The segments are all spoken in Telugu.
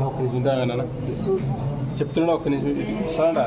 ఒక్క నిమిషం ఉంటాగానా చెప్తున్నాడు ఒక్క నిమిషం. ఇస్తాడా?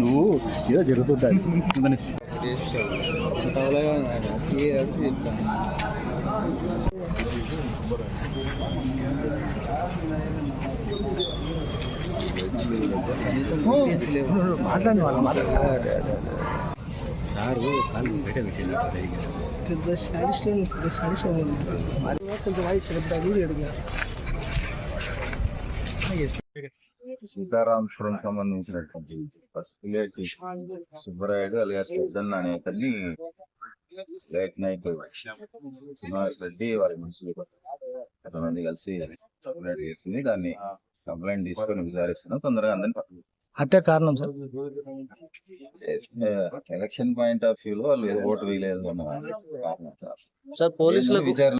నువ్వు ఏదో జరుగుతుంటాయి మాట్లాడి వాళ్ళ సారు కాళ్ళు బయట పెట్టింది పెద్ద శాడిస్ట్ పెద్ద కొంచెం వాయి చెప్తాను అడిగా సీతారాంపురం సంబంధించినటువంటి ఫస్ట్ సుబ్బరాయుడు అలియాస్ పెద్దన్న అనే అతన్ని లేట్ నైట్ శ్రీనివాస్ రెడ్డి వారి మనుషులు కొంతమంది కలిసి కంప్లైంట్ చేసింది దాన్ని కంప్లైంట్ తీసుకొని విచారిస్తున్నాం తొందరగా అందరిని పట్టుకుంటాం. హత్య కారణం sir election point of view లో వాళ్ళు ఓటు వేయలేదు అన్న కారణం సార్. సార్ పోలీసులకు విచారణ